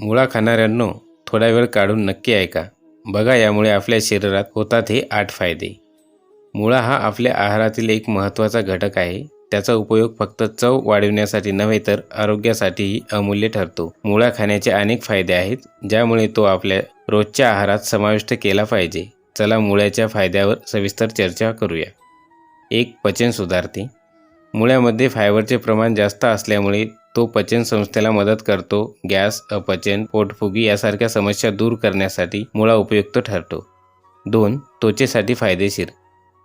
मुळा खाणाऱ्यांनो थोडा वेळ काढून नक्की ऐका. बघा यामुळे आपल्या शरीरात होतात हे आठ फायदे. मुळा हा आपल्या आहारातील एक महत्त्वाचा घटक आहे. त्याचा उपयोग फक्त चव वाढविण्यासाठी नव्हे तर आरोग्यासाठीही अमूल्य ठरतो. मुळा खाण्याचे अनेक फायदे आहेत ज्यामुळे तो आपल्या रोजच्या आहारात समाविष्ट केला पाहिजे. चला मुळ्याच्या फायद्यावर सविस्तर चर्चा करूया. एक पचन सुधारते. मुळ्यामध्ये फायबरचे प्रमाण जास्त असल्यामुळे तो पचन संस्थेला मदत करतो. गॅस अपचन पोटफुगी यासारख्या समस्या दूर करण्यासाठी मुळा उपयुक्त ठरतो. दोन त्वचेसाठी फायदेशीर.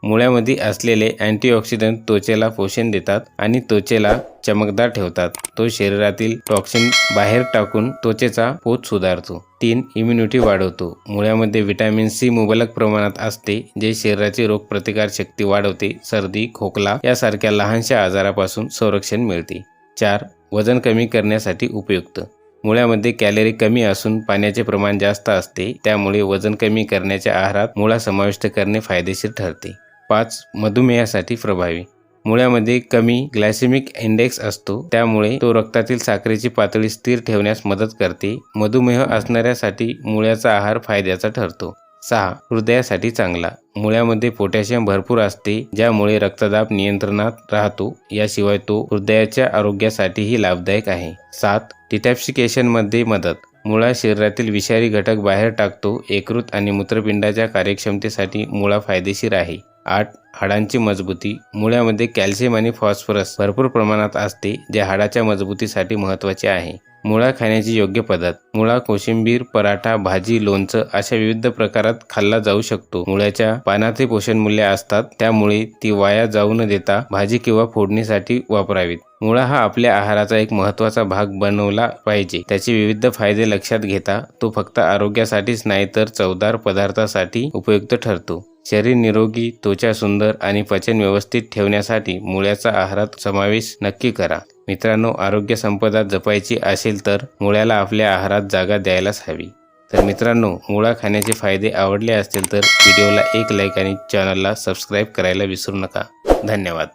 मुळ्यामध्ये असलेले अँटीऑक्सिडंट त्वचेला पोषण देतात आणि त्वचेला चमकदार ठेवतात. तो शरीरातील टॉक्सिन बाहेर टाकून त्वचेचा पोत सुधारतो. तीन इम्युनिटी वाढवतो. मुळ्यामध्ये व्हिटॅमिन सी मुबलक प्रमाणात असते जे शरीराची रोगप्रतिकार शक्ती वाढवते सर्दी खोकला यासारख्या लहानशा आजारापासून संरक्षण मिळते. चार वजन कमी करण्यासाठी उपयुक्त. मुळ्यामध्ये कॅलरी कमी असून पाण्याचे प्रमाण जास्त असते त्यामुळे वजन कमी करण्याच्या आहारात मुळा समाविष्ट करणे फायदेशीर ठरते. पाच मधुमेहासाठी प्रभावी. मुळ्यामध्ये कमी ग्लायसेमिक इंडेक्स असतो त्यामुळे तो रक्तातील साखरेची पातळी स्थिर ठेवण्यास मदत करते. मधुमेह असणाऱ्यासाठी मुळ्याचा आहार फायद्याचा ठरतो. सहा हृदयासाठी चांगला. मुळ्यामध्ये पोटॅशियम भरपूर असते ज्यामुळे रक्तदाब नियंत्रणात राहतो. याशिवाय तो हृदयाच्या आरोग्यासाठीही लाभदायक आहे. सात डिटॅप्सिकेशनमध्ये मदत. मुळा शरीरातील विषारी घटक बाहेर टाकतो एकृत आणि मूत्रपिंडाच्या कार्यक्षमतेसाठी मुळा फायदेशीर आहे. आठ हाडांची मजबूती मुळ्यामध्ये कॅल्शियम आणि फॉस्फरस भरपूर प्रमाणात असते जे हाडाच्या मजबूतीसाठी महत्त्वाचे आहे. मुळा खाण्याची योग्य पद्धत. मुळा कोशिंबीर पराठा भाजी लोणचं अशा विविध प्रकारात खाल्ला जाऊ शकतो. मुळ्याच्या पानाचे पोषण मूल्य असतात त्यामुळे ती वाया जाऊ न देता भाजी किंवा फोडणीसाठी वापरावीत. मुळा हा आपल्या आहाराचा एक महत्त्वाचा भाग बनवला पाहिजे. त्याचे विविध फायदे लक्षात घेता तो फक्त आरोग्यासाठीच नाही तर चवदार पदार्थासाठी उपयुक्त ठरतो. शरीर निरोगी त्वचा सुंदर आणि पचन व्यवस्थित ठेवण्यासाठी मुळ्याचा आहारात समावेश नक्की करा. मित्रांनो आरोग्य संपदा जपायची असेल तर मुळ्याला आपल्या आहारात जागा द्यायलाच हवी. तर मित्रांनो मुळा खाण्याचे फायदे आवडले असतील तर व्हिडिओला एक लाईक आणि चॅनलला सबस्क्राईब करायला विसरू नका. धन्यवाद.